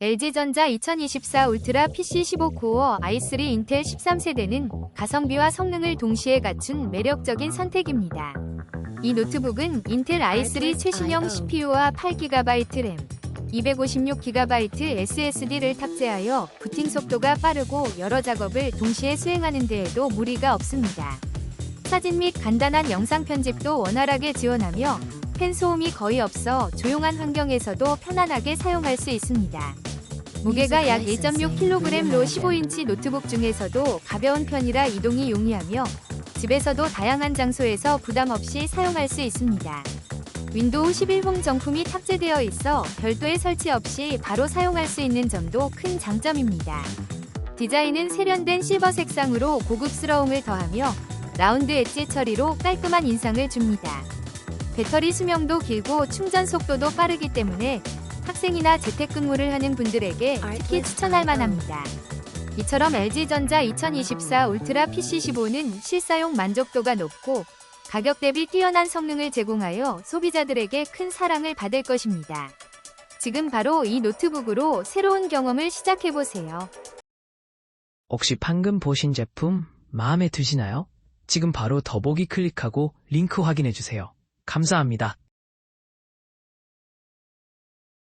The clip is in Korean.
LG전자 2024 울트라 PC15 코어 i3 인텔 13세대는 가성비와 성능을 동시에 갖춘 매력적인 선택입니다. 이 노트북은 인텔 i3 최신형 CPU와 8GB 램, 256GB SSD를 탑재하여 부팅 속도가 빠르고 여러 작업을 동시에 수행하는 데에도 무리가 없습니다. 사진 및 간단한 영상 편집도 원활하게 지원하며 팬 소음이 거의 없어 조용한 환경에서도 편안하게 사용할 수 있습니다. 무게가 약 1.6kg로 15인치 노트북 중에서도 가벼운 편이라 이동이 용이하며 집에서도 다양한 장소에서 부담 없이 사용할 수 있습니다. 윈도우 11홈 정품이 탑재되어 있어 별도의 설치 없이 바로 사용할 수 있는 점도 큰 장점입니다. 디자인은 세련된 실버 색상으로 고급스러움을 더하며 라운드 엣지 처리로 깔끔한 인상을 줍니다. 배터리 수명도 길고 충전 속도도 빠르기 때문에 학생이나 재택근무를 하는 분들에게 특히 추천할 만합니다. 이처럼 LG전자 2024 울트라 PC15는 실사용 만족도가 높고 가격 대비 뛰어난 성능을 제공하여 소비자들에게 큰 사랑을 받을 것입니다. 지금 바로 이 노트북으로 새로운 경험을 시작해보세요. 혹시 방금 보신 제품 마음에 드시나요? 지금 바로 더보기 클릭하고 링크 확인해주세요. 감사합니다.